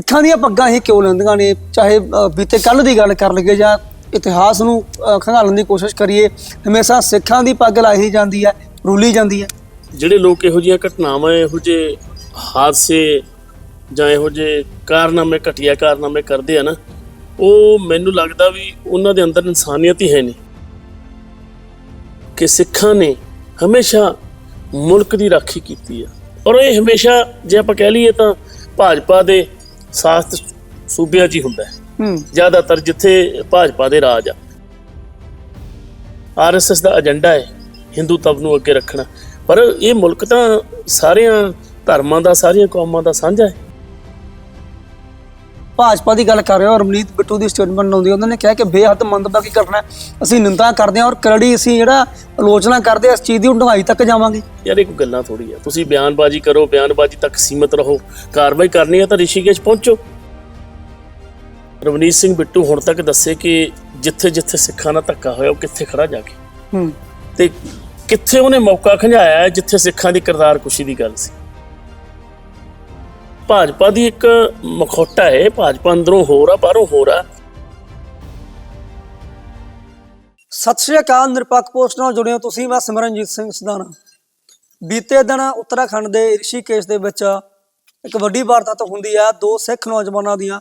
ਸਿੱਖਾਂ ਦੀਆਂ ਪੱਗਾਂ ਹੀ ਕਿਉਂ ਲੈਂਦੀਆਂ ਨੇ? ਚਾਹੇ ਅ, ਬੀਤੇ ਕੱਲ ਦੀ ਗੱਲ ਕਰ ਲਈਏ ਜਾਂ ਇਤਿਹਾਸ ਨੂੰ ਅ, ਖੰਗਾਲਣ ਦੀ ਕੋਸ਼ਿਸ਼ ਕਰੀਏ ਹਮੇਸ਼ਾ ਸਿੱਖਾਂ ਦੀ ਪੱਗ ਲਾਈ ਜਾਂਦੀ ਹੈ ਰੂਲੀ ਜਾਂਦੀ ਹੈ। ਜਿਹੜੇ ਲੋਕ ਇਹੋ ਜਿਹੀਆਂ ਘਟਨਾਵਾਂ ਇਹੋ ਜਿਹੇ ਹਾਦਸੇ ਜਾਂ ਇਹੋ ਜਿਹੇ ਕਾਰਨਾਮੇ ਘਟੀਆ ਕਾਰਨਾਮੇ ਕਰਦੇ ਆ ਨਾ ਉਹ ਮੈਨੂੰ ਲੱਗਦਾ ਵੀ ਉਹਨਾਂ ਦੇ ਅੰਦਰ ਇਨਸਾਨੀਅਤ ਹੀ ਹੈ ਨਹੀਂ। ਕਿ ਸਿੱਖਾਂ ਨੇ ਹਮੇਸ਼ਾ ਮੁਲਕ ਦੀ ਰਾਖੀ ਕੀਤੀ ਆ। ਔਰ ਇਹ ਹਮੇਸ਼ਾ ਜੇ ਆਪਾਂ ਕਹਿ ਲਈਏ ਤਾਂ ਭਾਜਪਾ ਦੇ ਸਾਥ ਸੂਬਿਆਂ 'ਚ ਹੀ ਹੁੰਦਾ ਹੈ। ਹੂੰ। ਜ਼ਿਆਦਾਤਰ ਜਿੱਥੇ ਭਾਜਪਾ ਦੇ ਰਾਜ ਆ ਆਰਐਸਐਸ ਦਾ ਏਜੰਡਾ ਹੈ ਹਿੰਦੂਤਵ ਨੂੰ ਅੱਗੇ ਰੱਖਣਾ। ਪਰ ਇਹ ਮੁਲਕ ਤਾਂ ਸਾਰਿਆਂ ਧਰਮਾਂ ਦਾ ਸਾਰੀਆਂ ਕੌਮਾਂ ਦਾ ਸਾਂਝਾ ਹੈ। ਭਾਜਪਾ ਦੀ ਗੱਲ ਕਰ ਰਹੇ ਹੋ ਰਮਨੀਤ ਬਿੱਟੂ ਦੀ ਸਟੇਟਮੈਂਟ ਆਉਂਦੀ ਉਹਨਾਂ ਨੇ ਕਿਹਾ ਕਿ ਬੇਹੱਦ ਮੰਦਭਾਗੀ ਘਟਨਾ ਅਸੀਂ ਨਿੰਦਾ ਕਰਦੇ ਹਾਂ ਔਰ ਕਰੜੀ ਅਸੀਂ ਜਿਹੜਾ ਆਲੋਚਨਾ ਕਰਦੇ ਇਸ ਚੀਜ਼ ਦੀ ਢੰਗਾਈ ਤੱਕ ਜਾਵਾਂਗੇ। ਯਾਰ ਇਹ ਕੋਈ ਗੱਲਾਂ ਥੋੜੀ ਆ। ਤੁਸੀਂ ਬਿਆਨਬਾਜ਼ੀ ਕਰੋ ਬਿਆਨਬਾਜ਼ੀ ਤੱਕ ਸੀਮਿਤ ਰਹੋ। ਕਾਰਵਾਈ ਕਰਨੀ ਹੈ ਤਾਂ ਰਿਸ਼ੀਕੇਸ਼ ਪਹੁੰਚੋ। ਰਵਨੀਤ ਸਿੰਘ ਬਿੱਟੂ ਹੁਣ ਤੱਕ ਦੱਸੇ ਕਿ ਜਿੱਥੇ ਜਿੱਥੇ ਸਿੱਖਾਂ ਨਾਲ ਧੱਕਾ ਹੋਇਆ ਉਹ ਕਿੱਥੇ ਖੜਾ ਜਾ ਕੇ? ਹੂੰ। ਤੇ ਕਿੱਥੇ ਉਹਨੇ ਮੌਕਾ ਖੰਝਾਇਆ ਜਿੱਥੇ ਸਿੱਖਾਂ ਦੀ ਕਿਰਦਾਰ ਕੁਸ਼ੀ ਦੀ ਗੱਲ ਸੀ? ਭਾਜਪਾ ਦੀ ਇੱਕ ਮਖੌਟਾ ਹੈ ਭਾਜਪਾ ਅੰਦਰੋਂ ਹੋਰ ਆ ਬਾਹਰੋਂ ਹੋਰ ਆ। ਸਤਿ ਸ਼੍ਰੀ ਅਕਾਲ ਨਿਰਪੱਖ ਪੋਸਟ ਨਾਲ ਜੁੜੇ ਹੋ ਤੁਸੀਂ ਮੈਂ ਸਿਮਰਨਜੀਤ ਸਿੰਘ ਸਦਾਨਾ ਬੀਤੇ ਦਿਨ ਉੱਤਰਾਖੰਡ ਦੇ ਰਿਸ਼ੀਕੇਸ਼ ਦੇ ਵਿੱਚ ਇੱਕ ਵੱਡੀ ਵਾਰਦਾਤ ਹੁੰਦੀ ਹੈ ਦੋ ਸਿੱਖ ਨੌਜਵਾਨਾਂ ਦੀਆਂ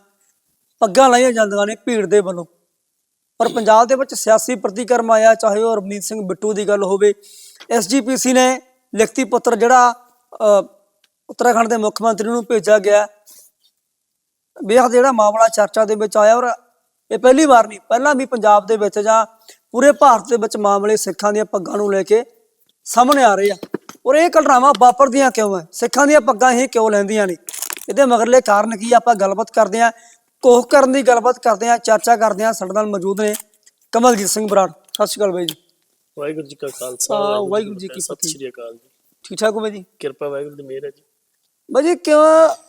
ਪੱਗਾਂ ਲਾਈਆਂ ਜਾਂਦੀਆਂ ਨੇ ਭੀੜ ਦੇ ਵੱਲੋਂ। ਪਰ ਪੰਜਾਬ ਦੇ ਵਿੱਚ ਸਿਆਸੀ ਪ੍ਰਤੀਕਰਮ ਆਇਆ ਚਾਹੇ ਉਹ ਰਵਨੀਤ ਸਿੰਘ ਬਿੱਟੂ ਦੀ ਗੱਲ ਹੋਵੇ। ਐਸਜੀਪੀਸੀ ਨੇ ਲਿਖਤੀ ਪੱਤਰ ਜਿਹੜਾ ਅ, ਉੱਤਰਾਖੰਡ ਦੇ ਮੁੱਖ ਮੰਤਰੀ ਨੂੰ ਭੇਜਿਆ ਗਿਆ। ਬੇਹੱਦ ਜਿਹੜਾ ਮਾਮਲਾ ਚਰਚਾ ਦੇ ਵਿੱਚ ਆਇਆ ਔਰ ਇਹ ਪਹਿਲੀ ਵਾਰ ਨਹੀਂ ਪਹਿਲਾਂ ਵੀ ਪੰਜਾਬ ਦੇ ਵਿੱਚ ਜਾਂ ਪੂਰੇ ਭਾਰਤ ਦੇ ਵਿੱਚ ਮਾਮਲੇ ਸਿੱਖਾਂ ਦੀਆਂ ਪੱਗਾਂ ਨੂੰ ਲੈ ਕੇ ਸਾਹਮਣੇ ਆ ਰਹੇ ਆ। ਔਰ ਇਹ ਘਟਨਾਵਾਂ ਵਾਪਰਦੀਆਂ ਕਿਉਂ ਹੈ ਸਿੱਖਾਂ ਦੀਆਂ ਪੱਗਾਂ ਹੀ ਕਿਉਂ ਲੈਂਦੀਆਂ ਨੇ? ਇਹਦੇ ਮਗਰਲੇ ਕਾਰਨ ਕੀ? ਆਪਾਂ ਗੱਲਬਾਤ ਕਰਦੇ ਆ ਕੋਹ ਕਰਨ ਦੀ ਗੱਲਬਾਤ ਕਰਦੇ ਆ ਚਰਚਾ ਕਰਦੇ ਆ ਸਾਡੇ ਨਾਲ ਮੌਜੂਦ ਨੇ ਕਮਲਜੀਤ ਸਿੰਘ ਬਰਾੜ। ਸਤਿ ਸ਼੍ਰੀ ਅਕਾਲ ਬਾਈ ਜੀ। ਵਾਹਿਗੁਰੂ ਜੀ ਕਾ ਖਾਲਸਾ ਵਾਹਿਗੁਰੂ ਜੀ ਕੀ ਸਤਿ ਫਤਿਹ। ਸ਼੍ਰੀ ਅਕਾਲ ਜੀ। ਠੀਕ ਠਾਕ ਹੋ ਬਾਈ ਜੀ? ਕਿਰਪਾ ਵਾਹਿਗੁਰੂ ਦੀ ਮਿਹਰ ਹੈ ਜੀ। ਬਾਈ ਜੀ ਕਿਉਂ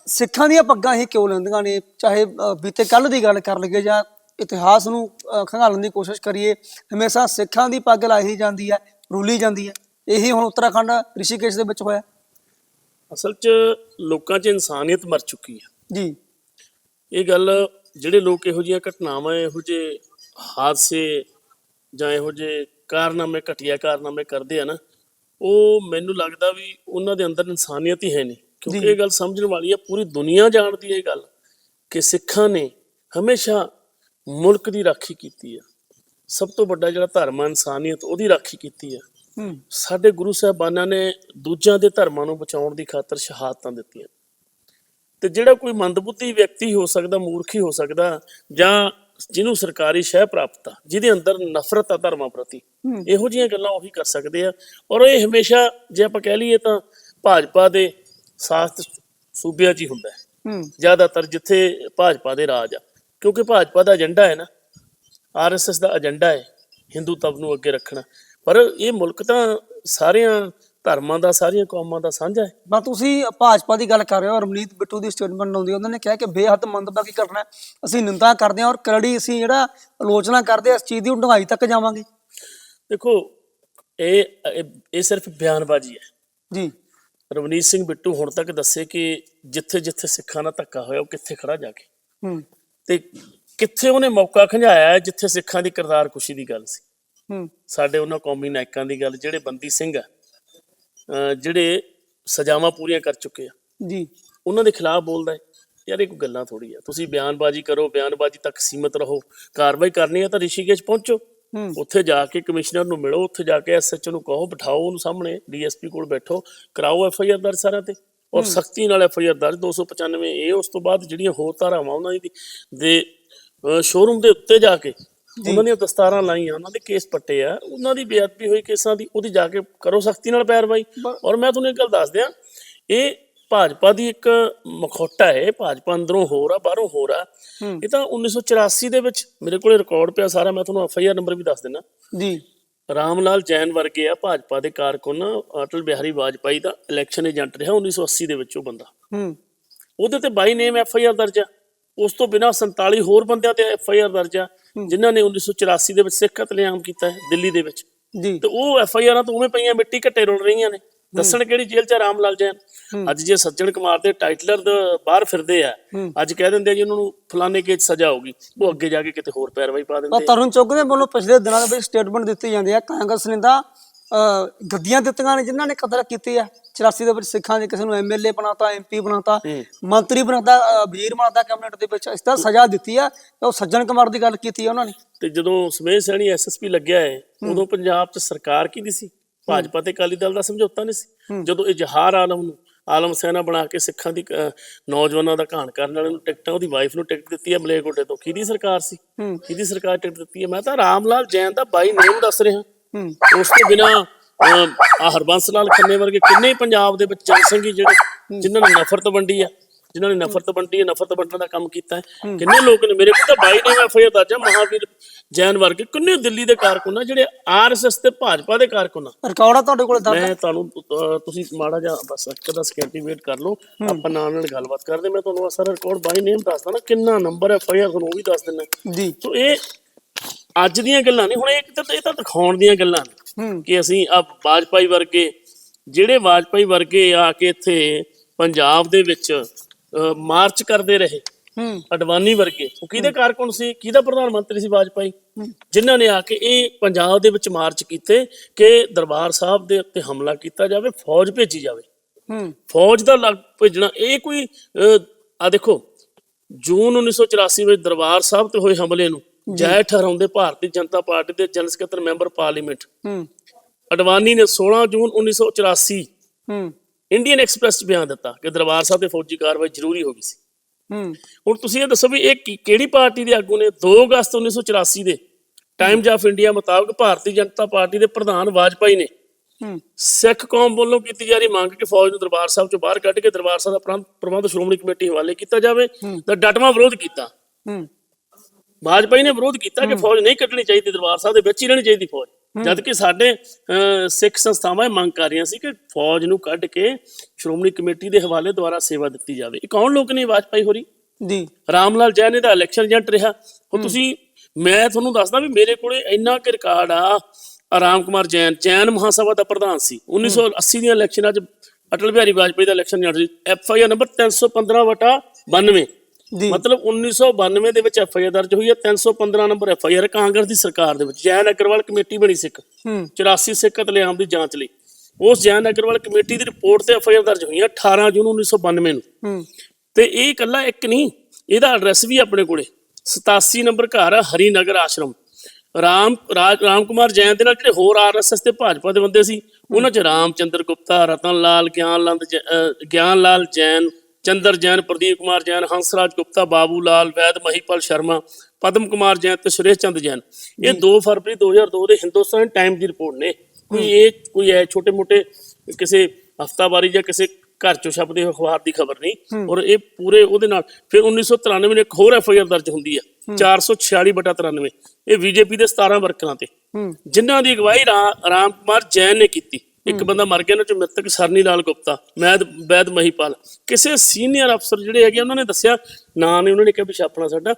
ਸਿੱਖਾਂ ਦੀਆਂ ਪੱਗਾਂ ਹੀ ਕਿਉਂ ਲੈਂਦੀਆਂ ਨੇ? ਚਾਹੇ ਅ, ਬੀਤੇ ਕੱਲ ਦੀ ਗੱਲ ਕਰ ਲਈਏ ਜਾਂ ਇਤਿਹਾਸ ਨੂੰ ਅ, ਖੰਗਾਲਣ ਦੀ ਕੋਸ਼ਿਸ਼ ਕਰੀਏ ਹਮੇਸ਼ਾ ਸਿੱਖਾਂ ਦੀ ਪੱਗ ਲਾਈ ਜਾਂਦੀ ਹੈ ਰੂਲੀ ਜਾਂਦੀ ਹੈ। ਇਹੀ ਹੁਣ ਉੱਤਰਾਖੰਡ ਰਿਸ਼ੀਕੇਸ਼ ਦੇ ਵਿੱਚ ਹੋਇਆ। ਅਸਲ 'ਚ ਲੋਕਾਂ 'ਚ ਇਨਸਾਨੀਅਤ ਮਰ ਚੁੱਕੀ ਹੈ। ਜੀ। ਇਹ ਗੱਲ ਜਿਹੜੇ ਲੋਕ ਇਹੋ ਜਿਹੀਆਂ ਘਟਨਾਵਾਂ ਇਹੋ ਜਿਹੇ ਹਾਦਸੇ ਜਾਂ ਇਹੋ ਜਿਹੇ ਕਾਰਨਾਮੇ ਘਟੀਆ ਕਾਰਨਾਮੇ ਕਰਦੇ ਆ ਨਾ ਉਹ ਮੈਨੂੰ ਲੱਗਦਾ ਵੀ ਉਹਨਾਂ ਦੇ ਅੰਦਰ ਇਨਸਾਨੀਅਤ ਹੀ ਹੈ ਨਹੀਂ। ਕਿਉਂਕਿ। ਇਹ ਗੱਲ ਸਮਝਣ ਵਾਲੀ ਹੈ ਪੂਰੀ ਦੁਨੀਆ ਜਾਣਦੀ ਹੈ ਇਹ ਗੱਲ ਕਿ ਸਿੱਖਾਂ ਨੇ ਹਮੇਸ਼ਾ ਮੁਲਕ ਦੀ ਰਾਖੀ ਕੀਤੀ ਆ। ਸਭ ਤੋਂ ਵੱਡਾ ਜਿਹੜਾ ਧਰਮ ਆ ਇਨਸਾਨੀਅਤ ਉਹਦੀ ਰਾਖੀ ਕੀਤੀ ਹੂੰ। ਸਾਡੇ ਗੁਰੂ ਸਾਹਿਬਾਨਾਂ ਨੇ ਦੂਜਿਆਂ ਦੇ ਧਰਮਾਂ ਨੂੰ ਬਚਾਉਣ ਦੀ ਖਾਤਰ ਸ਼ਹਾਦਤਾਂ ਦਿੱਤੀਆਂ। ਤੇ ਜਿਹੜਾ ਕੋਈ ਮੰਦਬੁੱਧੀ ਵਿਅਕਤੀ ਹੋ ਸਕਦਾ ਮੂਰਖ ਹੀ ਹੋ ਸਕਦਾ ਜਾਂ ਜਿਹਨੂੰ ਸਰਕਾਰੀ ਸ਼ਹਿ ਪ੍ਰਾਪਤ ਆ ਜਿਹਦੇ ਅੰਦਰ ਨਫ਼ਰਤ ਆ ਧਰਮਾਂ ਪ੍ਰਤੀ ਹੂੰ। ਇਹੋ ਜਿਹੀਆਂ ਗੱਲਾਂ ਉਹੀ ਕਰ ਸਕਦੇ ਆ। ਔਰ ਇਹ ਹਮੇਸ਼ਾ ਜੇ ਆਪਾਂ ਕਹਿ ਲਈਏ ਤਾਂ ਭਾਜਪਾ ਦੇ ਸਾਥ ਸੂਬਿਆਂ 'ਚ ਹੀ ਹੁੰਦਾ ਹੈ। ਹੂੰ। ਜ਼ਿਆਦਾਤਰ ਜਿੱਥੇ ਭਾਜਪਾ ਦੇ ਰਾਜ ਆ ਕਿਉਂਕਿ ਭਾਜਪਾ ਦਾ ਏਜੰਡਾ ਹੈ ਨਾ ਆਰਐਸਐਸ ਦਾ ਏਜੰਡਾ ਹੈ ਹਿੰਦੂਤਵ ਨੂੰ ਅੱਗੇ ਰੱਖਣਾ। ਪਰ ਇਹ ਮੁਲਕ ਤਾਂ ਸਾਰਿਆਂ ਧਰਮਾਂ ਦਾ ਸਾਰੀਆਂ ਕੌਮਾਂ ਦਾ ਸਾਂਝਾ ਹੈ। ਬਾ ਤੁਸੀਂ ਭਾਜਪਾ ਦੀ ਗੱਲ ਕਰ ਰਹੇ ਹੋ ਰਮਨੀਤ ਬਿੱਟੂ ਦੀ ਸਟੇਟਮੈਂਟ ਆਉਂਦੀ ਉਹਨਾਂ ਨੇ ਕਿਹਾ ਕਿ ਬੇਹੱਦ ਮੰਦਭਾਗੀ ਹੈ। ਅਸੀਂ ਨਿੰਦਾ ਕਰਦੇ ਹਾਂ ਔਰ ਕਰੜੀ ਅਸੀਂ ਜਿਹੜਾ ਆਲੋਚਨਾ ਕਰਦੇ ਹਾਂ ਇਸ ਚੀਜ਼ ਦੀ ਢੰਗਾਈ ਤੱਕ ਜਾਵਾਂਗੇ। ਦੇਖੋ ਇਹ- ਇਹ ਸਿਰਫ ਬਿਆਨਬਾਜ਼ੀ ਹੈ। ਜੀ। ਰਵਨੀਤ ਸਿੰਘ ਬਿੱਟੂ ਹੁਣ ਤੱਕ ਦੱਸੇ ਕਿ ਜਿੱਥੇ ਜਿੱਥੇ ਸਿੱਖਾਂ ਨਾਲ ਧੱਕਾ ਹੋਇਆ ਉਹ ਕਿੱਥੇ ਖੜਾ ਜਾ ਕੇ? ਹੂੰ। ਤੇ ਕਿੱਥੇ ਉਹਨੇ ਮੌਕਾ ਖੰਝਾਇਆ ਜਿੱਥੇ ਸਿੱਖਾਂ ਦੀ ਕਿਰਦਾਰ ਕੁਸ਼ੀ ਦੀ ਗੱਲ ਸੀ? ਹੂੰ। ਸਾਡੇ ਉਹਨਾਂ ਕੌਮੀ ਨਾਇਕਾਂ ਦੀ ਗੱਲ ਜਿਹੜੇ ਬੰਦੀ ਸਿੰਘ ਆ ਜਿਹੜੇ ਸਜ਼ਾਵਾਂ ਪੂਰੀਆਂ ਕਰ ਚੁੱਕੇ ਆ। ਜੀ। ਉਹਨਾਂ ਦੇ ਖਿਲਾਫ ਬੋਲਦਾ ਹੈ। ਯਾਰ ਇਹ ਕੋਈ ਗੱਲਾਂ ਥੋੜੀ ਆ। ਤੁਸੀਂ ਬਿਆਨਬਾਜ਼ੀ ਕਰੋ ਬਿਆਨਬਾਜ਼ੀ ਤੱਕ ਸੀਮਿਤ ਰਹੋ। ਕਾਰਵਾਈ ਕਰਨੀ ਹੈ ਤਾਂ ਰਿਸ਼ੀਕੇਸ਼ ਪਹੁੰਚੋ। ਉੱਥੇ ਜਾ ਕੇ ਕਮਿਸ਼ਨਰ ਨੂੰ ਮਿਲੋ ਉੱਥੇ ਜਾ ਕੇ ਐਸਐਚਓ ਨੂੰ ਕਹੋ ਬਿਠਾਓ ਉਹਨੂੰ ਸਾਹਮਣੇ ਡੀਐਸਪੀ ਕੋਲ ਬੈਠੋ ਕਰਾਓ ਐਫਆਈਆਰ ਦਰਜ ਸਾਰਿਆਂ ਤੇ। ਔਰ ਸਖਤੀ ਨਾਲ ਐਫਆਈਆਰ ਦਰਜ 295 ਇਹ ਉਸ ਤੋਂ ਬਾਅਦ ਜਿਹੜੀਆਂ ਹੋਰ ਧਾਰਾਵਾਂ ਉਹਨਾਂ ਦੀ ਦੇ ਸ਼ੋਰੂਮ ਦੇ ਉੱਤੇ ਜਾ ਕੇ ਉਹਨਾਂ ਦੀਆਂ ਦਸਤਾਰਾਂ ਲਾਈਆਂ ਉਹਨਾਂ ਦੇ ਕੇਸ ਪੱਟੇ ਆ ਉਹਨਾਂ ਦੀ ਬੇਅਦਬੀ ਹੋਈ ਕੇਸਾਂ ਦੀ ਉਹਦੀ ਜਾ ਕੇ ਕਰੋ ਸਖਤੀ ਨਾਲ ਪੈਰਵਾਈ। ਔਰ ਮੈਂ ਤੁਹਾਨੂੰ ਇੱਕ ਗੱਲ ਦੱਸ ਦਿਆਂ ਇਹ ਭਾਜਪਾ ਦੀ ਇੱਕ ਮਖੌਟਾ ਹੈ ਭਾਜਪਾ ਅੰਦਰੋਂ ਹੋਰ ਆ ਬਾਹਰੋਂ ਹੋਰ ਆ। ਇਹ ਤਾਂ 1984 ਦੇ ਵਿੱਚ ਮੇਰੇ ਕੋਲੇ ਰਿਕਾਰਡ ਪਿਆ ਸਾਰਾ ਮੈਂ ਤੁਹਾਨੂੰ ਐਫਆਈਆਰ ਨੰਬਰ ਵੀ ਦੱਸ ਦਿੰਦਾ। ਜੀ। ਰਾਮ ਲਾਲ ਜੈਨ ਵਰਗੇ ਆ ਭਾਜਪਾ ਦੇ ਕਾਰਕੁਨ ਅਟਲ ਬਿਹਾਰੀ ਵਾਜਪਾਈ ਦਾ ਇਲੈਕਸ਼ਨ ਏਜੰਟ ਰਿਹਾ 1980 ਦੇ ਵਿੱਚ ਉਹ ਬੰਦਾ। ਹੂੰ। ਉਹਦੇ ਤੇ ਬਾਈ ਨੇਮ ਐਫ ਆਈ ਆਰ ਦਰਜ ਆ। ਉਸ ਤੋਂ ਬਿਨਾਂ 47 ਹੋਰ ਬੰਦਿਆਂ ਤੇ ਐਫ ਆਈ ਆਰ ਦਰਜ ਆ ਜਿਨ੍ਹਾਂ ਨੇ 1984 ਦੇ ਵਿੱਚ ਸਿੱਖ ਕਤਲੇਆਮ ਕੀਤਾ ਹੈ ਦਿੱਲੀ ਦੇ ਵਿੱਚ। ਜੀ। ਤੇ ਉਹ ਐਫ ਆਈ ਆਰਾਂ ਤੋਂ ਉਵੇਂ ਪਈਆਂ ਮਿੱਟੀ ਘੱਟੇ ਰੁਲ ਰਹੀਆਂ ਨੇ। ਦੱਸਣ ਕਿਹੜੀ ਜੇਲ੍ਹ 'ਚ ਆ? ਰਾਮ ਲਾਲ ਜੈਨ। ਅੱਜ ਜੇ ਸੱਜਣ ਕੁਮਾਰ ਦੇ ਟਾਈਟਲਰ ਦੇ ਬਾਹਰ ਫਿਰਦੇ ਆ ਅੱਜ ਕਹਿ ਦਿੰਦੇ ਆ ਜੀ ਉਹਨਾਂ ਨੂੰ ਫਲਾਣੇ ਕੇਸ ਸਜ਼ਾ ਹੋਊਗੀ। ਉਹ ਅੱਗੇ ਜਾ ਕੇ ਕਿਤੇ ਹੋਰ ਪੈਰਵਾਈ ਪਾ ਦਿੰਦੇ ਤਾਂ ਤਰੁਣ ਚੁੱਗ ਦੇ ਵੱਲੋਂ ਪਿਛਲੇ ਦਿਨਾਂ ਦੇ ਵਿੱਚ ਸਟੇਟਮੈਂਟ ਦਿੱਤੀ ਜਾਂਦੀ ਹੈ ਕਾਂਗਰਸ ਨੇ ਤਾਂ ਗੱਦੀਆਂ ਦਿੱਤੀਆਂ ਨੇ ਜਿਨ੍ਹਾਂ ਨੇ ਕਤਲ ਕੀਤੀ ਹੈ 84 ਦੇ ਵਿੱਚ ਸਿੱਖਾਂ ਦੇ ਕਿਸੇ ਨੂੰ ਐਮਐਲਏ ਬਣਾਤਾ ਐਮਪੀ ਬਣਾਤਾ ਮੰਤਰੀ ਬਣਾਤਾ ਵਜ਼ੀਰ ਬਣਾਤਾ ਕੈਬਨਿਟ ਦੇ ਵਿੱਚ। ਇਸ ਤਰ੍ਹਾਂ ਸਜ਼ਾ ਦਿੱਤੀ ਹੈ ਤਾਂ ਉਹ ਸੱਜਣ ਕੁਮਾਰ ਦੀ ਗੱਲ ਕੀਤੀ ਹੈ ਉਹਨਾਂ ਨੇ। ਤੇ ਜਦੋਂ ਸਮੇਤ ਸੈਣੀ ਐਸਐਸਪੀ ਲੱਗਿਆ ਹੈ। ਉਦੋਂ ਪੰਜਾਬ 'ਚ ਸਰਕਾਰ ਕਿਹਦੀ ਸੀ? ਭਾਜਪਾ ਤੇ ਅਕਾਲੀ ਦਲ ਦਾ ਸਮਝੌਤਾ ਨਹੀਂ ਸੀ। ਜਦੋਂ ਇਜ਼ਹਾਰ ਆਲਮ ਨੂੰ ਆਲਮ ਸੈਨਾ ਬਣਾ ਕੇ ਸਿੱਖਾਂ ਦੀ ਨੌਜਵਾਨਾਂ ਦਾ ਘਾਣ ਕਰਨ ਵਾਲੇ ਨੂੰ ਟਿਕਟਾਂ ਉਹਦੀ ਵਾਈਫ ਨੂੰ ਟਿਕਟ ਦਿੱਤੀ ਹੈ ਮਲੇਰਕੋਟੇ ਤੋਂ। ਕਿਹਦੀ ਸਰਕਾਰ ਸੀ? ਕਿਹਦੀ ਸਰਕਾਰ ਟਿਕਟ ਦਿੱਤੀ ਹੈ? ਮੈਂ ਤਾਂ ਰਾਮ ਲਾਲ ਜੈਨ ਦਾ ਬਾਈ ਨੇਮ ਦੱਸ ਰਿਹਾ। ਉਸ ਤੋਂ ਬਿਨਾ ਆ ਹਰਬੰਸ ਲਾਲ ਖੰਨੇ ਵਰਗੇ ਕਿੰਨੇ ਪੰਜਾਬ ਦੇ ਵਿੱਚ ਜਨਸੰਘੀ ਜਿਹੜੇ ਜਿਨ੍ਹਾਂ ਨੇ ਨਫ਼ਰਤ ਵੰਡੀ ਆ ਜਿਨ੍ਹਾਂ ਨੇ ਨਫ਼ਰਤ ਵੰਡੀ ਹੈ ਨਫ਼ਰਤ ਵੰਡਣ ਦਾ ਕੰਮ ਕੀਤਾ ਹੈ। ਕਿੰਨੇ ਲੋਕ ਨੇ ਮੇਰੇ ਕੋਲ ਤਾਂ ਬਾਈ ਨੇ ਐਫਆਈਆਰ ਦਰਜ ਆ ਮਹਾਵੀਰ ਜੈਨ ਵਰਗੇ ਕਿੰਨੇ ਦਿੱਲੀ ਦੇ ਕਾਰਕੁਨ ਜਿਹੜੇ ਆਰਐਸਐਸ ਤੇ ਭਾਜਪਾ ਦੇ ਕਾਰਕੁਨ ਰਿਕਾਰਡ ਆ ਤੁਹਾਡੇ ਕੋਲ ਦਰਜ ਮੈਂ ਤੁਹਾਨੂੰ ਤੁਸੀਂ ਮਾੜਾ ਜਿਹਾ ਬਸ ਇੱਕ ਦਾ ਸਕਿਉਰਟੀ ਵੇਟ ਕਰ ਲਓ। ਆਪਾਂ ਨਾਲ ਨਾਲ ਗੱਲਬਾਤ ਕਰਦੇ ਮੈਂ ਤੁਹਾਨੂੰ ਆ ਸਾਰਾ ਰਿਕਾਰਡ ਬਾਈ ਨੇਮ ਦੱਸਦਾ ਨਾ ਕਿੰਨਾ ਨੰਬਰ ਹੈ ਐਫਆਈਆਰ ਤੁਹਾਨੂੰ ਉਹ ਵੀ ਦੱਸ ਦਿੰਦਾ। ਜੀ। ਸੋ ਇਹ ਅੱਜ ਦੀਆਂ ਗੱਲਾਂ ਨਹੀਂ ਹੁਣ ਇਹ ਤਾਂ ਇਹ ਤਾਂ ਦਿਖਾਉਣ ਦੀਆਂ ਗੱਲਾਂ ਨੇ ਕਿ ਅਸੀਂ ਆ ਵਾਜਪਾਈ ਵਰਗੇ ਜਿਹੜੇ ਵਾਜਪਾਈ ਵਰਗੇ ਆ ਕੇ ਇੱਥੇ ਪੰਜਾਬ ਦੇ ਵਿੱਚ ਮਾਰਚ ਕਰਦੇ ਰਹੇ। ਹੂੰ। ਅਡਵਾਨੀ ਵਰਗੇ। ਉਹ ਕਿਹਦੇ ਕਾਰਕੁਨ ਸੀ? ਕਿਹਦਾ ਪ੍ਰਧਾਨ ਮੰਤਰੀ ਸੀ ਵਾਜਪਾਈ? ਜਿਨ੍ਹਾਂ ਨੇ ਆ ਕੇ ਇਹ ਪੰਜਾਬ ਦੇ ਵਿੱਚ ਮਾਰਚ ਕੀਤੇ ਕਿ ਦਰਬਾਰ ਸਾਹਿਬ ਦੇ ਉੱਤੇ ਹਮਲਾ ਕੀਤਾ ਜਾਵੇ ਫੌਜ ਭੇਜੀ ਜਾਵੇ। ਹੂੰ। ਫੌਜ ਦਾ ਲੱਗ ਭੇਜਣਾ ਇਹ ਕੋਈ ਆ ਦੇਖੋ ਜੂਨ 1984 ਵਿੱਚ ਦਰਬਾਰ ਸਾਹਿਬ ਤੇ ਹੋਏ ਹਮਲੇ ਨੂੰ ਜੈ ਠਹਿਰਾਉਂਦੇ ਭਾਰਤੀ ਜਨਤਾ ਪਾਰਟੀ ਦੇ ਜਨਰਲ ਸਕੱਤਰ ਮੈਂਬਰ ਪਾਰਲੀਮੈਂਟ। ਹੂੰ। ਅਡਵਾਨੀ ਨੇ 16 ਜੂਨ 1984 ਹੂੰ। ਇੰਡੀਅਨ ਐਕਸਪ੍ਰੈਸ ਬਿਆਨ ਦਿੱਤਾ ਕਿ ਦਰਬਾਰ ਸਾਹਿਬ ਤੇ ਫੌਜੀ ਕਾਰਵਾਈ ਜ਼ਰੂਰੀ ਹੋ ਗਈ ਸੀ। ਹੂੰ। ਹੁਣ ਤੁਸੀਂ ਇਹ ਦੱਸੋ ਵੀ ਇਹ ਕਿਹੜੀ ਪਾਰਟੀ ਦੇ ਆਗੂ ਨੇ? 2 ਅਗਸਤ 1984 ਦੇ ਟਾਈਮਜ਼ ਆਫ ਇੰਡੀਆ ਮੁਤਾਬਕ ਭਾਰਤੀ ਜਨਤਾ ਪਾਰਟੀ ਦੇ ਪ੍ਰਧਾਨ ਵਾਜਪਾਈ ਨੇ ਹੂੰ। ਸਿੱਖ ਕੌਮ ਵੱਲੋਂ ਕੀਤੀ ਜਾ ਰਹੀ ਮੰਗ ਕਿ ਫੌਜ ਨੂੰ ਦਰਬਾਰ ਸਾਹਿਬ ਚੋਂ ਬਾਹਰ ਕੱਢ ਕੇ ਦਰਬਾਰ ਸਾਹਿਬ ਦਾ ਪ੍ਰਬੰਧ ਪ੍ਰਬੰਧ ਸ਼੍ਰੋਮਣੀ ਕਮੇਟੀ ਹਵਾਲੇ ਕੀਤਾ ਜਾਵੇ ਤਾਂ ਡਟਵਾ ਵਿਰੋਧ ਕੀਤਾ। ਹੂੰ। ਵਾਜਪਾਈ ਨੇ ਵਿਰੋਧ ਕੀਤਾ ਕਿ ਫੌਜ ਨਹੀਂ ਕੱਢਣੀ ਚਾਹੀਦੀ ਦਰਬਾਰ ਸਾਹਿਬ ਦੇ ਵਿੱਚ ਹੀ ਰਹਿਣੀ ਚਾਹੀਦੀ ਫੌਜ। ਜਦ ਕਿ ਸਾਡੇ ਸਿੱਖ ਸੰਸਥਾਵਾਂ ਇਹ ਮੰਗ ਕਰ ਰਹੀਆਂ ਸੀ ਕਿ ਫੌਜ ਨੂੰ ਕੱਢ ਕੇ ਸ਼੍ਰੋਮਣੀ ਕਮੇਟੀ ਦੇ ਹਵਾਲੇ ਦੁਆਰਾ ਸੇਵਾ ਦਿੱਤੀ ਜਾਵੇ। ਇਹ ਕੌਣ ਲੋਕ ਨੇ ਵਾਜਪਾਈ ਹੋਰੀ? ਜੀ। ਰਾਮ ਲਾਲ ਜੈਨ ਇਹਦਾ ਇਲੈਕਸ਼ਨ ਏਜੰਟ ਰਿਹਾ। ਹੁਣ ਤੁਸੀਂ ਮੈਂ ਤੁਹਾਨੂੰ ਦੱਸਦਾ ਵੀ ਮੇਰੇ ਕੋਲੇ ਇੰਨਾ ਕਿ ਰਿਕਾਰਡ ਆ ਆਰਾਮ ਕੁਮਾਰ ਜੈਨ ਜੈਨ ਮਹਾਸਭਾ ਦਾ ਪ੍ਰਧਾਨ ਸੀ। 1980 ਦੀਆਂ ਇਲੈਕਸ਼ਨਾਂ 'ਚ ਅਟਲ ਬਿਹਾਰੀ ਵਾਜਪੇਈ ਦਾ ਇਲੈਕਸ਼ਨ ਏਜੰਟ ਸੀ ਐਫ ਆਈ ਆਰ ਨੰਬਰ 315 ਵਟਾ 92 ਜੀ। ਮਤਲਬ 1992 ਦੇ ਵਿੱਚ ਐਫ ਆਈ ਆਰ ਦਰਜ ਹੋਈ ਹੈ 315 number F I R Congress ਦੀ ਸਰਕਾਰ ਦੇ ਵਿੱਚ। ਜੈਨ ਅਗਰਵਾਲ ਕਮੇਟੀ ਬਣੀ ਸਿੱਖ। ਹੂੰ। 84 ਸਿੱਖ ਕਤਲੇਆਮ ਦੀ ਜਾਂਚ ਲਈ। ਉਸ ਜੈਨ ਅਗਰਵਾਲ ਕਮੇਟੀ ਦੀ ਰਿਪੋਰਟ ਤੇ ਐਫ ਆਈ ਆਰ ਦਰਜ ਹੋਈ ਹੈ 18 ਜੂਨ 1992 ਨੂੰ। ਹੂੰ। ਤੇ ਇਹ ਇਕੱਲਾ ਇੱਕ ਨਹੀਂ ਇਹਦਾ ਐਡਰੈਸ ਵੀ ਆਪਣੇ ਕੋਲੇ। 87 ਨੰਬਰ ਘਰ ਆ, ਹਰੀਨਗਰ ਆਸ਼ਰਮ। ਰਾਮ ਰਾਮ ਕੁਮਾਰ ਜੈਨ ਦੇ ਨਾਲ ਜਿਹੜੇ ਹੋਰ ਆਰਐਸਐਸ ਤੇ ਭਾਜਪਾ ਦੇ ਬੰਦੇ ਸੀ ਉਹਨਾਂ ਚ ਰਾਮਚੰਦਰ ਗੁਪਤਾ ਰਤਨ ਲਾਲ ਗਿਆਨ ਲਾਲ ਅਹ ਗਿਆਨ ਲਾਲ ਜੈਨ ਚੰਦਰ ਜੈਨ ਪ੍ਰਦੀਪ ਕੁਮਾਰ ਜੈਨ ਹੰਸਰਾਜ ਗੁਪਤਾ ਬਾਬੂ ਲਾਲ ਵੈਦ ਮਹੀਪਾਲ ਸ਼ਰਮਾ ਪਦਮ ਕੁਮਾਰ ਜੈਨ ਤੇ ਸੁਰੇਸ਼ ਚੰਦ ਜੈਨ। ਇਹ 2 ਫਰਵਰੀ 2002 ਦੇ ਹਿੰਦੁਸਤਾਨ ਟਾਈਮ ਦੀ ਰਿਪੋਰਟ ਨੇ। ਕੋਈ ਇਹ ਕੋਈ ਐ ਛੋਟੇ ਮੋਟੇ ਕਿਸੇ ਹਫਤਾਵਾਰੀ ਜਾਂ ਕਿਸੇ ਘਰ ਚੋਂ ਛਪਦੇ ਹੋਏ ਅਖਬਾਰ ਦੀ ਖਬਰ ਨਹੀਂ। ਔਰ ਇਹ ਪੂਰੇ ਉਹਦੇ ਨਾਲ ਫਿਰ 1993 ਨੇ ਇੱਕ ਹੋਰ ਐਫ ਆਈ ਆਰ ਦਰਜ ਹੁੰਦੀ ਆ। 446 ਬਟਾ 93 ਇਹ ਬੀਜੇਪੀ ਦੇ 17 ਵਰਕਰਾਂ ਤੇ। ਜਿਨ੍ਹਾਂ ਦੀ ਅਗਵਾਈ ਰਾਮ ਕੁਮਾਰ ਜੈਨ ਨੇ ਕੀਤੀ। ਇੱਕ ਬੰਦਾ ਮਰ ਗਿਆ ਨਾ ਚ ਮ੍ਰਿਤਕ ਸਰਨੀ ਲਾਲ ਗੁਪਤਾ ਮੈਦ ਵੈਦ ਮਹੀਪਾਲ। ਕਿਸੇ ਸੀਨੀਅਰ ਅਫਸਰ ਜਿਹੜੇ ਹੈਗੇ ਉਹਨਾਂ ਨੇ ਦੱਸਿਆ ਨਾਂ ਨੇ ਉਹਨਾਂ ਨੇ ਕਿਹਾ ਵੀ ਛਾਪਣਾ ਸਾਡਾ।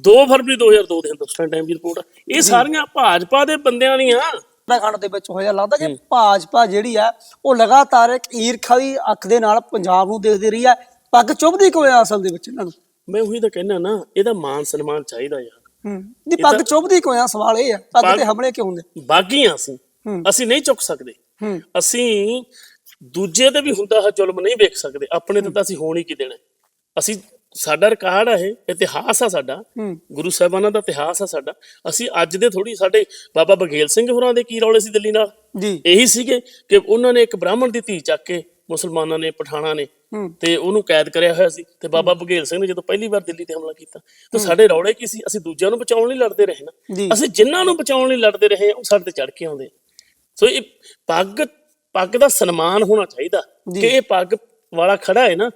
2 ਫਰਵਰੀ 2002 ਦੇ ਹਿੰਦੁਸਤਾਨ ਟਾਈਮ ਦੀ ਰਿਪੋਰਟ ਇਹ ਸਾਰੀਆਂ ਭਾਜਪਾ ਦੇ ਬੰਦਿਆਂ ਦੀਆਂ। ਉੱਤਰਾਖੰਡ ਦੇ ਵਿੱਚ ਹੋਇਆ ਲੱਗਦਾ ਕਿ ਭਾਜਪਾ ਜਿਹੜੀ ਆ ਉਹ ਲਗਾਤਾਰ ਇੱਕ ਈਰਖਾ ਦੀ ਅੱਖ ਦੇ ਨਾਲ ਪੰਜਾਬ ਨੂੰ ਦੇਖਦੀ ਰਹੀ ਆ। ਪੱਗ ਚੁੱਭਦੀ ਕਿਉਂ ਆ ਅਸਲ ਦੇ ਵਿੱਚ ਇਹਨਾਂ ਨੂੰ? ਮੈਂ ਉਹੀ ਤਾਂ ਕਹਿਣਾ ਨਾ ਇਹਦਾ ਮਾਨ ਸਨਮਾਨ ਚਾਹੀਦਾ ਯਾਰ। ਹੂੰ। ਨਹੀਂ ਪੱਗ ਚੁੱਭਦੀ ਕਿਉਂ ਆ? ਸਵਾਲ ਇਹ ਆ ਪੱਗ ਤੇ ਹਮਲੇ ਕਿਉਂ ਹੁੰਦੇ? ਬਾਗੀਆਂ ਅਸੀਂ। ਅਸੀਂ ਨਹੀਂ ਚੁੱਕ ਸਕਦੇ। ਅਸੀਂ ਦੂਜੇ ਤੇ ਵੀ ਹੁੰਦਾ ਹੈ ਜ਼ੁਲਮ ਨਹੀਂ ਵੇਖ ਸਕਦੇ। ਆਪਣੇ ਤੇ ਤਾਂ ਅਸੀਂ ਹੋਣ ਹੀ ਕੀ ਦੇਣਾ। ਅਸੀਂ ਸਾਡਾ ਰਿਕਾਰਡ ਆ ਇਹ ਇਤਿਹਾਸ ਆ ਸਾਡਾ। ਗੁਰੂ ਸਾਹਿਬਾਨਾਂ ਦਾ ਇਤਿਹਾਸ ਆ ਸਾਡਾ। ਅਸੀਂ ਅੱਜ ਦੇ ਥੋੜੀ ਸਾਡੇ ਬਾਬਾ ਬਘੇਲ ਸਿੰਘ ਹੋਰਾਂ ਦੇ ਕੀ ਰੌਲੇ ਸੀ ਦਿੱਲੀ ਨਾਲ? ਜੀ। ਇਹੀ ਸੀਗੇ ਕਿ ਉਹਨਾਂ ਨੇ ਇੱਕ ਬ੍ਰਾਹਮਣ ਦੀ ਧੀ ਚੱਕ ਕੇ ਮੁਸਲਮਾਨਾਂ ਨੇ ਪਠਾਣਾ ਨੇ ਤੇ ਉਹਨੂੰ ਕੈਦ ਕਰਿਆ ਹੋਇਆ ਸੀ ਤੇ ਬਾਬਾ ਬਘੇਲ ਸਿੰਘ ਨੇ ਜਦੋਂ ਪਹਿਲੀ ਵਾਰ ਦਿੱਲੀ ਤੇ ਹਮਲਾ ਕੀਤਾ ਤਾਂ ਸਾਡੇ ਰੌਲੇ ਕੀ ਸੀ? ਅਸੀਂ ਦੂਜਿਆਂ ਨੂੰ ਬਚਾਉਣ ਲਈ ਲੜਦੇ ਰਹੇ। ਨਾ। ਅਸੀਂ ਜਿਨ੍ਹਾਂ ਨੂੰ ਬਚਾਉਣ ਲਈ ਲੜਦੇ ਰਹੇ ਉਹ ਸਾਡੇ ਤੇ ਚੜ ਕੇ ਆਉਂਦੇ ਸੋ ਇਹ ਪੱਗ ਪੱਗ ਦਾ ਸਨਮਾਨ ਹੋਣਾ ਚਾਹੀਦਾ। ਕਿ ਇਹ ਪੱਗ ਵਾਲਾ ਖੜਾ ਹੈ ਨਾ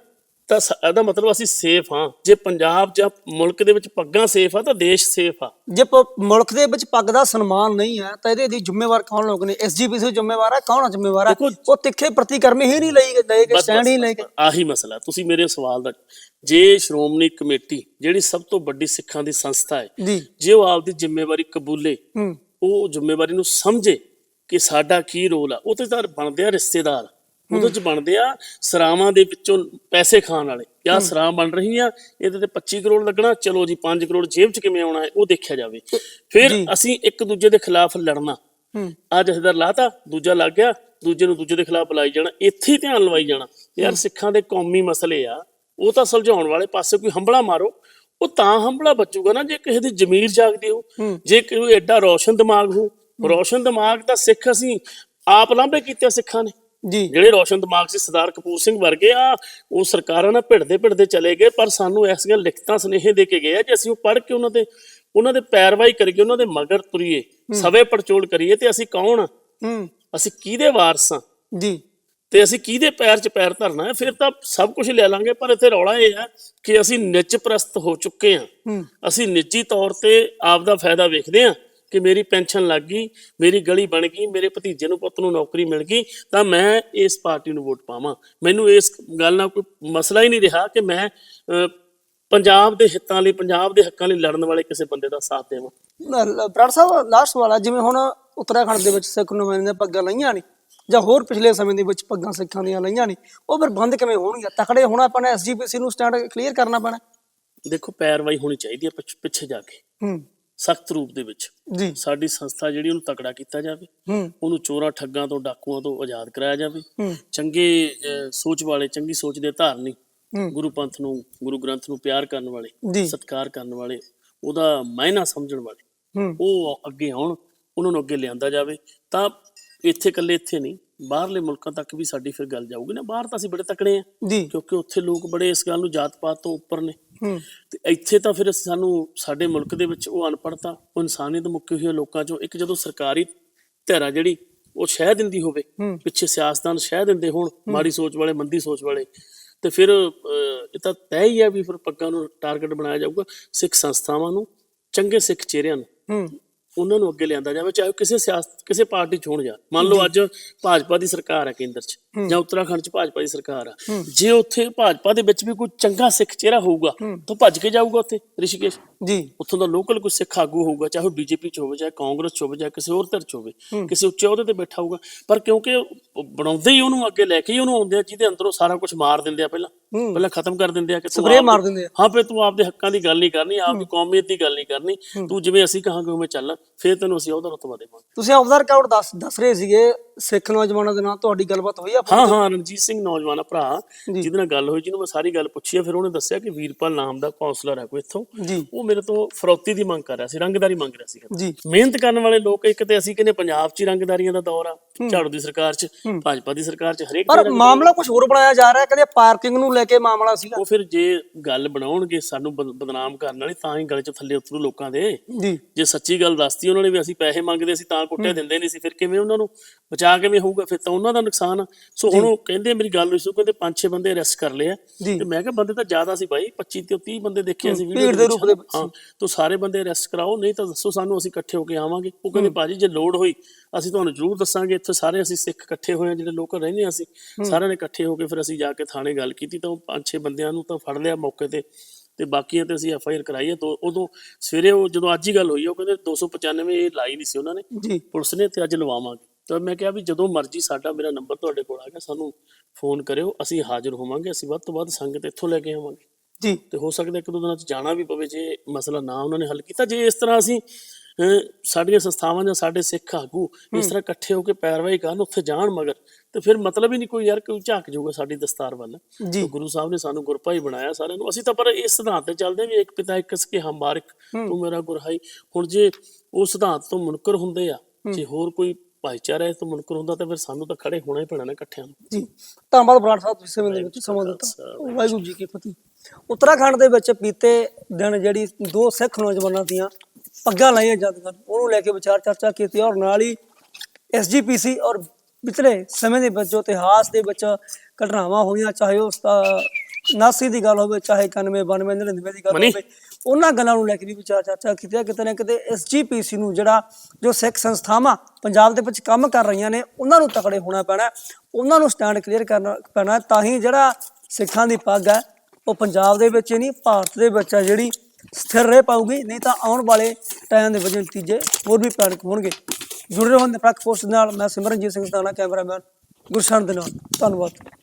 ਤਾਂ ਇਹਦਾ ਮਤਲਬ ਅਸੀਂ ਸੇਫ ਹਾਂ। ਜੇ ਪੰਜਾਬ ਜਾਂ ਮੁਲਕ ਦੇ ਵਿੱਚ ਪੱਗਾਂ ਸੇਫ ਆ ਤਾਂ ਦੇਸ਼ ਸੇਫ ਆ। ਜੇ ਮੁਲਕ ਦੇ ਵਿੱਚ ਪੱਗ ਦਾ ਸਨਮਾਨ ਨਹੀਂ ਹੈ ਤਾਂ ਇਹਦੇ ਦੀ ਜ਼ਿੰਮੇਵਾਰ ਕੌਣ ਲੋਕ ਨੇ? ਐਸਜੀਪੀਸੀ ਜ਼ਿੰਮੇਵਾਰ ਹੈ? ਕੌਣ ਜ਼ਿੰਮੇਵਾਰ ਹੈ? ਉਹ ਤਿੱਖੇ ਪ੍ਰਤੀਕਰਮੀ ਹੀ ਨਹੀਂ ਲਈ ਲਏਗੇ ਬਸ- ਸਟੈਂਡ ਹੀ ਬਸ- ਲਏਗੇ ਆਹੀ ਮਸਲਾ ਤੁਸੀਂ ਮੇਰੇ ਸਵਾਲ ਦਾ ਜੇ ਸ਼੍ਰੋਮਣੀ ਕਮੇਟੀ ਜਿਹੜੀ ਸਭ ਤੋਂ ਵੱਡੀ ਸਿੱਖਾਂ ਦੀ ਸੰਸਥਾ ਹੈ ਜੀ। ਉਹ ਆਪਦੀ ਜ਼ਿੰਮੇਵਾਰੀ ਕਬੂਲੇ ਉਹ ਜ਼ਿੰਮੇਵਾਰੀ ਨੂੰ ਸਮਝੇ ਕਿ ਸਾਡਾ ਕੀ ਰੋਲ ਆ ਉਹ ਤੇ ਤਾਂ ਬਣਦੇ ਆ ਰਿਸ਼ਤੇਦਾਰ। ਉਹਦੇ ਚ ਬਣਦੇ ਆ ਸਰਾਵਾਂ ਦੇ ਵਿੱਚੋਂ ਪੈਸੇ ਖਾਣ ਵਾਲੇ। ਜਾਂ ਸਰਾਂ ਬਣ ਰਹੀ ਆ ਇਹਦੇ ਤੇ 25 ਕਰੋੜ ਲੱਗਣਾ ਚਲੋ ਜੀ 5 ਕਰੋੜ ਜੇਬ ਚ ਕਿਵੇਂ ਆਉਣਾ ਹੈ ਉਹ ਦੇਖਿਆ ਜਾਵੇ। ਫਿਰ ਅਸੀਂ ਇੱਕ ਦੂਜੇ ਦੇ ਖਿਲਾਫ ਲੜਨਾ। ਆ ਜਥੇਦਾਰ ਲਾਤਾ ਦੂਜਾ ਲੱਗ ਗਿਆ ਦੂਜੇ ਨੂੰ ਦੂਜੇ ਦੇ ਖਿਲਾਫ ਬੁਲਾਈ ਜਾਣਾ ਇੱਥੇ ਹੀ ਧਿਆਨ ਲਵਾਈ ਜਾਣਾ। ਯਾਰ ਸਿੱਖਾਂ ਦੇ ਕੌਮੀ ਮਸਲੇ ਆ ਉਹ ਤਾਂ ਸੁਲਝਾਉਣ ਵਾਲੇ ਪਾਸੇ ਕੋਈ ਹੰਬਲਾ ਮਾਰੋ। ਉਹ ਤਾਂ ਹੰਬਲਾ ਬਚੂਗਾ ਨਾ ਜੇ ਕਿਸੇ ਦੀ ਜ਼ਮੀਰ ਜਾਗਦੀ ਹੋ। ਜੇ ਕੋਈ ਐਡਾ ਰੌਸ਼ਨ ਦਿਮਾਗ ਹੋ ਰੌਸ਼ਨ ਦਿਮਾਗ ਤਾਂ ਸਿੱਖ ਅਸੀਂ ਆਪ ਲਾਂਭੇ ਕੀਤੇ ਆ ਸਿੱਖਾਂ ਨੇ। ਜੀ। ਜਿਹੜੇ ਰੌਸ਼ਨ ਦਿਮਾਗ ਸੀ ਸਰਦਾਰ ਕਪੂਰ ਸਿੰਘ ਵਰਗੇ ਆ ਉਹ ਸਰਕਾਰਾਂ ਨਾਲ ਭਿੜਦੇ ਭਿੜਦੇ ਚਲੇ ਗਏ ਪਰ ਸਾਨੂੰ ਐਸੀਆਂ ਲਿਖਤਾਂ ਸੁਨੇਹੇ ਦੇ ਕੇ ਗਏ ਆ ਜੇ ਅਸੀਂ ਉਹ ਪੜ੍ਹ ਕੇ ਉਹਨਾਂ ਦੇ ਉਹਨਾਂ ਦੇ ਪੈਰਵਾਈ ਕਰੀਏ ਉਹਨਾਂ ਦੇ ਮਗਰ ਤੁਰੀਏ ਸਵੇ ਪੜਚੋਲ ਕਰੀਏ ਤੇ ਅਸੀਂ ਕੌਣ ਆ? ਹੂੰ। ਅਸੀਂ ਕਿਹਦੇ ਵਾਰਸ ਆ? ਜੀ। ਤੇ ਅਸੀਂ ਕਿਹਦੇ ਪੈਰ 'ਚ ਪੈਰ ਧਰਨਾ ਹੈ? ਫਿਰ ਤਾਂ ਸਭ ਕੁਝ ਲੈ ਲਾਂਗੇ ਪਰ ਇੱਥੇ ਰੌਲਾ ਇਹ ਹੈ ਕਿ ਅਸੀਂ ਨਿੱਜ ਪ੍ਰਸਤ ਹੋ ਚੁੱਕੇ ਹੂੰ। ਅਸੀਂ ਨਿੱਜੀ ਤੌਰ ਤੇ ਆਪ ਦਾ ਫਾਇਦਾ ਵੇਖਦੇ ਹਾਂ ਕਿ ਮੇਰੀ ਪੈਨਸ਼ਨ ਲੱਗ ਗਈ ਮੇਰੀ ਗਲੀ ਬਣ ਗਈ ਮੇਰੇ ਭਤੀਜੇ ਨੂੰ ਪੁੱਤ ਨੂੰ ਨੌਕਰੀ ਮਿਲ ਗਈ ਤਾਂ ਮੈਂ ਇਸ ਪਾਰਟੀ ਨੂੰ ਵੋਟ ਪਾਵਾਂ। ਮੈਨੂੰ ਇਸ ਗੱਲ ਨਾਲ ਕੋਈ ਮਸਲਾ ਹੀ ਨਹੀਂ ਰਿਹਾ ਕਿ ਮੈਂ ਪੰਜਾਬ ਦੇ ਹਿੱਤਾਂ ਲਈ ਪੰਜਾਬ ਦੇ ਹੱਕਾਂ ਲਈ ਲੜਨ ਵਾਲੇ ਕਿਸੇ ਬੰਦੇ ਦਾ ਸਾਥ ਦੇਵਾਂ। ਬਰਾੜ ਸਾਹਿਬ ਲਾਸਟ ਵਾਲਾ ਜਿਵੇਂ ਹੁਣ ਉੱਤਰਾਖੰਡ ਦੇ ਵਿੱਚ ਸਿੱਖ ਨੁਮਾਇੰਦੇ ਪੱਗਾਂ ਲਈਆਂ ਨੇ ਜਾਂ ਹੋਰ ਪਿਛਲੇ ਸਮੇਂ ਦੇ ਵਿੱਚ ਪੱਗਾਂ ਸਿੱਖਾਂ ਦੀਆਂ ਲਈਆਂ ਨੇ ਉਹ ਫਿਰ ਬੰਦ ਕਿਵੇਂ ਹੋਣਗੀਆਂ? ਤਕੜੇ ਹੋਣਾ ਆਪਾਂ ਨੇ ਐਸਜੀਪੀਸੀ ਨੂੰ ਸਟੈਂਡ ਕਲੀਅਰ ਕਰਨਾ ਪੈਣਾ। ਦੇਖੋ ਪੈਰਵਾਈ ਹੋਣੀ ਚਾਹੀਦੀ ਹੈ ਪਿੱਛੇ ਜਾ ਕੇ। ਹੂੰ। ਸਖਤ ਰੂਪ ਦੇ ਵਿੱਚ ਜੀ। ਸਾਡੀ ਸੰਸਥਾ ਜਿਹੜੀ ਉਹਨੂੰ ਤਕੜਾ ਕੀਤਾ ਜਾਵੇ ਉਹਨੂੰ ਚੋਰਾਂ ਠੱਗਾਂ ਤੋਂ ਡਾਕੂਆਂ ਤੋਂ ਆਜ਼ਾਦ ਕਰਾਇਆ ਜਾਵੇ। ਚੰਗੇ ਸੋਚ ਵਾਲੇ ਚੰਗੀ ਸੋਚ ਦੇ ਧਾਰਨੀ ਗੁਰੂ ਪੰਥ ਨੂੰ ਗੁਰੂ ਗ੍ਰੰਥ ਨੂੰ ਪਿਆਰ ਕਰਨ ਵਾਲੇ ਸਤਿਕਾਰ ਕਰਨ ਵਾਲੇ ਉਹਦਾ ਮਾਇਨਾ ਸਮਝਣ ਵਾਲੇ ਉਹ ਅੱਗੇ ਆਉਣ ਉਹਨਾਂ ਨੂੰ ਅੱਗੇ ਲਿਆਂਦਾ ਜਾਵੇ। ਤਾਂ ਇੱਥੇ ਇਕੱਲੇ ਇੱਥੇ ਨਹੀਂ ਬਾਹਰਲੇ ਮੁਲਕਾਂ ਤੱਕ ਵੀ ਸਾਡੀ ਫਿਰ ਗੱਲ ਜਾਊਗੀ ਨਾ। ਬਾਹਰ ਤਾਂ ਅਸੀਂ ਬੜੇ ਤਕੜੇ ਆ ਕਿਉਂਕਿ ਉੱਥੇ ਲੋਕ ਬੜੇ ਇਸ ਗੱਲ ਨੂੰ ਜਾਤ ਪਾਤ ਤੋਂ ਉੱਪਰ ਨੇ। ਤੇ ਇੱਥੇ ਤਾਂ ਫਿਰ ਸਾਨੂੰ ਸਾਡੇ ਮੁਲਕ ਦੇ ਵਿੱਚ ਉਹ ਅਨਪੜਤਾ ਉਹ ਇਨਸਾਨੀਅਤ ਮੁੱਕੀ ਹੋਈ ਲੋਕਾਂ ਚੋਂ ਇੱਕ ਜਦੋਂ ਸਰਕਾਰੀ ਧਿਰਾ ਜਿਹੜੀ ਉਹ ਸ਼ਹਿ ਦਿੰਦੀ ਹੋਵੇ ਪਿੱਛੇ ਸਿਆਸਤਦਾਨ ਸ਼ਹਿ ਦਿੰਦੇ ਹੋਣ ਮਾੜੀ ਸੋਚ ਵਾਲੇ ਮੰਦੀ ਸੋਚ ਵਾਲੇ ਤੇ ਫਿਰ ਇਹ ਤਾਂ ਤੈਅ ਹੀ ਆ ਵੀ ਫਿਰ ਪੱਗਾਂ ਨੂੰ ਟਾਰਗੇਟ ਬਣਾਇਆ ਜਾਊਗਾ ਸਿੱਖ ਸੰਸਥਾਵਾਂ ਨੂੰ ਚੰਗੇ ਸਿੱਖ ਚਿਹਰਿਆਂ ਨੂੰ। ਉਹਨਾਂ ਨੂੰ ਅੱਗੇ ਲਿਆਂਦਾ ਜਾਵੇ ਚਾਹੇ ਉਹ ਕਿਸੇ ਸਿਆਸਤ ਕਿਸੇ ਪਾਰਟੀ ਚ ਹੋਣ ਜਾ। ਮੰਨ ਲਓ ਅੱਜ ਭਾਜਪਾ ਦੀ ਸਰਕਾਰ ਹੈ ਕੇਂਦਰ 'ਚ ਜਾਂ ਉੱਤਰਾਖੰਡ 'ਚ ਭਾਜਪਾ ਦੀ ਸਰਕਾਰ ਆ। ਜੇ ਉੱਥੇ ਭਾਜਪਾ ਦੇ ਵਿੱਚ ਵੀ ਕੋਈ ਚੰਗਾ ਸਿੱਖ ਚਿਹਰਾ ਹੋਊਗਾ ਤਾਂ ਭੱਜ ਕੇ ਜਾਊਗਾ ਉੱਥੇ ਰਿਸ਼ੀਕੇਸ਼। ਜੀ। ਉੱਥੋਂ ਦਾ ਲੋਕਲ ਕੋਈ ਸਿੱਖ ਆਗੂ ਹੋਊਗਾ ਚਾਹੇ ਉਹ ਬੀਜੇਪੀ ਚ ਹੋਵੇ ਚਾਹੇ ਕਾਂਗਰਸ ਚ ਹੋਵੇ ਚਾਹੇ ਕਿਸੇ ਹੋਰ ਧਿਰ ਚ ਹੋਵੇ ਕਿਸੇ ਉੱਚੇ ਅਹੁਦੇ ਤੇ ਬੈਠਾ ਹੋਊਗਾ। ਪਰ ਕਿਉਂਕਿ ਬਣਾਉਂਦੇ ਹੀ ਉਹਨੂੰ ਅੱਗੇ ਲੈ ਕੇ ਹੀ ਉਹਨੂੰ ਆਉਂਦੇ ਆ ਜਿਹਦੇ ਅੰਦਰੋਂ ਸਾਰਾ ਕੁਝ ਮਾਰ ਦਿੰਦੇ ਆ ਪਹਿਲਾਂ। ਪਹਿਲਾਂ ਖਤਮ ਕਰ ਦਿੰਦੇ ਆ ਕਿ ਆਪਦੇ- ਮਾਰ ਦਿੰਦੇ ਆ। ਹਾਂ ਫੇ ਤੂੰ ਆਪਦੇ ਹੱਕਾਂ ਦੀ ਗੱਲ ਨਹੀਂ ਕਰਨੀ ਆਪਦੀ ਕੌਮੀਅਤ ਦੀ ਗੱਲ ਨਹੀਂ ਕਰਨੀ। ਤੂੰ ਜਿਵੇਂ ਅਸੀਂ ਕਹਾਂਗੇ ਉਵੇਂ ਚੱਲ। ਫੇਰ ਤੈਨੂੰ ਅਸੀਂ ਉਹਦਾ ਰਤਬਾ ਦੇਵਾਂਗੇ। ਤੁਸੀਂ ਆਫਦਰ ਕਾਊਟ ਦੱਸ ਦੱਸ ਰਹੇ ਸੀਗੇ ਸਿੱਖ ਨੌਜਵਾਨਾਂ ਦੇ ਨਾਲ ਤੁਹਾਡੀ ਗੱਲਬਾਤ ਹੋਈ ਆ ਹਾਂ ਹਾਂ ਰਣਜੀਤ ਸਿੰਘ ਨੌਜਵਾਨ ਆ ਭਰਾ। ਜਿਹਦੇ ਨਾਲ ਗੱਲ ਹੋਈ ਜਿਹਨੂੰ ਮੈਂ ਸਾਰੀ ਗੱਲ ਪੁੱਛੀ ਆ ਫਿਰ ਉਹਨੇ ਦੱਸਿਆ ਕਿ ਵੀਰਪਾਲ ਨਾਮ ਦਾ ਕਾਉਂਸਲਰ ਹੈ ਕੋਈ ਇੱਥੋਂ। ਉਹ ਮੇਰੇ ਤੋਂ ਫਰੌਤੀ ਦੀ ਮੰਗ ਕਰ ਰਿਹਾ ਸੀ ਰੰਗਦਾਰੀ ਮੰਗ ਰਿਹਾ ਸੀ ਜੀ। ਮਿਹਨਤ ਕਰਨ ਵਾਲੇ ਲੋਕ ਇੱਕ ਤੇ ਅਸੀਂ ਕਹਿੰਦੇ ਪੰਜਾਬ 'ਚ ਰੰਗਦਾਰੀਆਂ ਦਾ ਦੌਰ ਆ ਝਾੜੂ ਦੀ ਸਰਕਾਰ 'ਚ ਭਾਜਪਾ ਦੀ ਸਰਕਾਰ 'ਚ ਹਰੇਕ ਪਰ ਮਾਮਲਾ ਕੁਝ ਹੋਰ ਬਣਾਇਆ ਜਾ ਰਿਹਾ ਕਹਿੰਦੇ ਪਾਰਕਿੰਗ ਨੂੰ ਲੈ ਕੇ ਮਾਮਲਾ ਸੀਗਾ। ਉਹ ਫਿਰ ਜੇ ਗੱਲ ਬਣਾਉਣਗੇ ਸਾਨੂੰ ਬਦ- ਬਦਨਾਮ ਕਰਨ ਵਾਲੀ ਤਾਂ ਹੀ ਗਲੇ 'ਚ ਥੱਲੇ ਉਤਰੂ ਲੋਕਾਂ ਦੇ। ਜੀ। ਜੇ ਸੱਚੀ ਗੱਲ ਦੱਸਤੀ ਉਹਨਾਂ ਨੇ ਵੀ ਅਸੀਂ ਪੈਸੇ ਮੰਗਦੇ ਸੀ ਤਾਂ ਕੁੱਟੇ ਦਿੰਦੇ ਨਹੀਂ ਸੀ ਫਿਰ ਕਿਵੇਂ ਉਹਨਾਂ ਨੂੰ ਬਚਾ ਕਿਵੇਂ ਹੋਊਗਾ ਫਿਰ ਤਾਂ ਉਹਨਾਂ ਦਾ ਨੁਕਸਾਨ ਆ। ਸੋ ਹੁਣ ਉਹ ਕਹਿੰਦੇ ਮੇਰੀ ਗੱਲ ਹੋਈ ਸੀ ਕਹਿੰਦੇ ਪੰਜ ਛੇ ਬੰਦੇ ਅਰੈਸਟ ਕਰ ਲਏ ਆ। ਤੇ ਮੈਂ ਕਿਹਾ ਬੰਦੇ ਤਾਂ ਜ਼ਿਆਦਾ ਸੀ ਬਾਈ 25 ਤੇ 30 ਬੰਦੇ ਦੇਖੇ ਅਸੀਂ ਭੀੜ ਦੇ ਰੂਪ ਦੇ ਹਾਂ ਤੋ ਸਾਰੇ ਬੰਦੇ ਅਰੈਸਟ ਕਰਾਓ ਨਹੀਂ ਤਾਂ ਦੱਸੋ ਸਾਨੂੰ ਅਸੀਂ ਇਕੱਠੇ ਹੋ ਕੇ ਆਵਾਂਗੇ। ਉਹ ਕਹਿੰਦੇ ਭਾਜੀ ਜੇ ਲੋੜ ਹੋਈ ਅਸੀਂ ਤੁਹਾਨੂੰ ਜ਼ਰੂਰ ਦੱਸਾਂਗੇ ਇੱਥੇ ਸਾਰੇ ਅਸੀਂ ਸਿੱਖ ਇਕੱਠੇ ਹੋਏ ਆ ਜਿਹੜੇ ਲੋਕਲ ਰਹਿੰਦੇ ਆ ਅਸੀਂ ਸਾਰਿਆਂ ਨੇ ਇਕੱਠੇ ਹੋ ਕੇ ਫਿਰ ਅਸੀਂ ਜਾ ਕੇ ਥਾਣੇ ਗੱਲ ਕੀਤੀ ਤਾਂ ਉਹ ਪੰਜ ਛੇ ਬੰਦਿਆਂ ਨੂੰ ਤਾਂ ਫੜ ਲਿਆ ਮੌਕੇ ਤੇ। ਤੇ ਬਾਕੀਆਂ ਤੇ ਅਸੀਂ ਐਫ ਆਈ ਆਰ ਕਰਾਈ ਹੈ ਤੋਂ ਉਦੋਂ ਸਵੇਰੇ ਉਹ ਜਦੋਂ ਅੱਜ ਹੀ ਗੱਲ ਹੋਈ ਆ, ਉਹ ਕਹਿੰਦੇ 295 ਇਹ ਲਾਈ ਨਹੀਂ ਸੀ ਉਹਨਾਂ ਨੇ। ਜੀ। ਪੁਲਿਸ ਨੇ ਤੇ ਅੱਜ ਲਵਾਵਾਂਗੇ। ਤਾਂ ਮੈਂ ਕਿਹਾ ਵੀ ਜਦੋਂ ਮਰਜ਼ੀ ਸਾਡਾ ਮੇਰਾ ਨੰਬਰ ਤੁਹਾਡੇ ਕੋਲ ਆ ਗਿਆ ਸਾਨੂੰ ਫੋਨ ਕਰਿਓ ਅਸੀਂ ਹਾਜ਼ਰ ਹੋਵਾਂਗੇ ਅਸੀਂ ਵੱਧ ਤੋਂ ਵੱਧ ਸੰਗਤ ਇੱਥੋਂ ਲੈ ਕੇ ਆਵਾਂਗੇ। ਜੀ। ਤੇ ਹੋ ਸਕਦਾ ਇੱਕ ਦੋ ਦਿਨਾਂ 'ਚ ਜਾਣਾ ਵੀ ਪਵੇ ਜੇ ਮਸਲਾ ਨਾ ਉਹਨਾਂ ਨੇ ਹੱਲ ਕੀਤਾ। ਜੇ ਇਸ ਤਰ੍ਹਾਂ ਅਸੀਂ ਸਾਡੀਆਂ ਸੰਸਥਾਵਾਂ ਜਾਂ ਸਾਡੇ ਸਿੱਖ ਆਗੂ ਇਸ ਤਰ੍ਹਾਂ ਇਕੱਠੇ ਹੋ ਕੇ ਪੈਰਵਾਈ ਕਰਨ ਉੱਥੇ ਜਾਣ ਮਗਰ ਤੇ ਫਿਰ ਮਤਲਬ ਹੀ ਨਹੀਂ ਕੋਈ ਯਾਰ ਕੋਈ ਝਾਕ ਜਾਊਗਾ ਸਾਡੀ ਦਸਤਾਰ ਵੱਲ। ਤੇ ਗੁਰੂ ਸਾਹਿਬ ਨੇ ਸਾਨੂੰ ਗੁਰਪਾਈ ਬਣਾਇਆ ਸਾਰਿਆਂ ਨੂੰ। ਅਸੀਂ ਤਾਂ ਪਰ ਇਸ ਸਿਧਾਂਤ ਤੇ ਚੱਲਦੇ ਹਾਂ ਵੀ ਇੱਕ ਪਿਤਾ ਇੱਕ ਸਕੇ ਹਮਾਰ ਇੱਕ ਤੂੰ ਮੇਰਾ ਗੁਰਹਾਈ। ਹੁਣ ਜੇ ਉਹ ਸਿਧਾਂਤ ਤੋਂ ਮੁਨਕਰ ਹੁੰਦੇ ਆ ਜੇ ਹੋਰ ਕੋਈ ਭਾਈਚਾਰਾ ਇਸ ਤੋਂ ਮੁਨਕਰ ਹੁੰਦਾ ਤਾਂ ਫਿਰ ਸਾਨੂੰ ਤਾਂ ਖੜੇ ਹੋਣਾ ਹੀ ਪੈਣਾ ਨਾ ਇਕੱਠਿਆਂ ਨੂੰ। ਜੀ। ਧੰਨਵਾਦ ਬਰਾੜ ਸਾਹਿਬ ਤੁਸੀਂ ਸਮੇਂ ਦੇ ਵਿੱਚ ਸਮਾਂ ਦਿੱਤਾ। ਵਾਹਿਗੁਰੂ ਜੀ ਕੀ ਫਤਿਹ। ਉੱਤਰਾਖੰਡ ਦੇ ਵਿੱਚ ਬੀਤੇ ਦਿਨ ਜਿਹੜੀ ਦੋ ਸਿੱਖ ਨੌਜਵਾਨਾਂ ਦੀਆਂ ਪੱਗਾਂ ਲਾਈਆਂ ਜਾਂਦੀਆਂ ਨੇ, ਉਹਨੂੰ ਲੈ ਕੇ ਵਿਚਾਰ ਚਰਚਾ ਕੀਤੀ ਔਰ ਨਾਲ ਹੀ ਐਸਜੀਪੀਸੀ ਔਰ ਪਿਛਲੇ ਸਮੇਂ ਦੇ ਵਿੱਚ ਜੋ ਇਤਿਹਾਸ ਦੇ ਵਿੱਚ ਘਟਨਾਵਾਂ ਹੋਈਆਂ ਚਾਹੇ ਉਸ ਦਾ 89 ਦੀ ਗੱਲ ਹੋਵੇ ਚਾਹੇ 91 92 99 ਦੀ ਗੱਲ। ਹੋਵੇ ਉਹਨਾਂ ਗੱਲਾਂ ਨੂੰ ਲੈ ਕੇ ਵੀ ਵਿਚਾਰ ਚਰਚਾ ਕੀਤੀ ਹੈ। ਕਿਤੇ ਨਾ ਕਿਤੇ ਐਸਜੀਪੀਸੀ ਨੂੰ ਜਿਹੜਾ ਜੋ ਸਿੱਖ ਸੰਸਥਾਵਾਂ ਪੰਜਾਬ ਦੇ ਵਿੱਚ ਕੰਮ ਕਰ ਰਹੀਆਂ ਨੇ ਉਹਨਾਂ ਨੂੰ ਤਕੜੇ ਹੋਣਾ ਪੈਣਾ ਹੈ, ਉਹਨਾਂ ਨੂੰ ਸਟੈਂਡ ਕਲੀਅਰ ਕਰਨਾ ਪੈਣਾ ਹੈ, ਤਾਂ ਹੀ ਜਿਹੜਾ ਸਿੱਖਾਂ ਦੀ ਪੱਗ ਹੈ ਉਹ ਪੰਜਾਬ ਦੇ ਵਿੱਚ ਹੀ ਨਹੀਂ ਭਾਰਤ ਦੇ ਵਿੱਚ ਆ ਜਿਹੜੀ ਸਥਿਰ ਰਹਿ ਪਾਊਗੀ, ਨਹੀਂ ਤਾਂ ਆਉਣ ਵਾਲੇ ਟਾਈਮ ਦੇ ਵਿੱਚ ਨਤੀਜੇ ਹੋਰ ਵੀ ਭਿਆਨਕ ਹੋਣਗੇ। ਜੁੜੇ ਰਹੋ ਨਿਰਪੱਖ ਪੋਸਟ ਨਾਲ, ਮੈਂ ਸਿਮਰਨਜੀਤ ਸਿੰਘ ਸਤਾਨਾ ਕੈਮਰਾਮੈਨ ਗੁਰਸ਼ਰਨ ਦੇ ਨਾਲ। ਧੰਨਵਾਦ।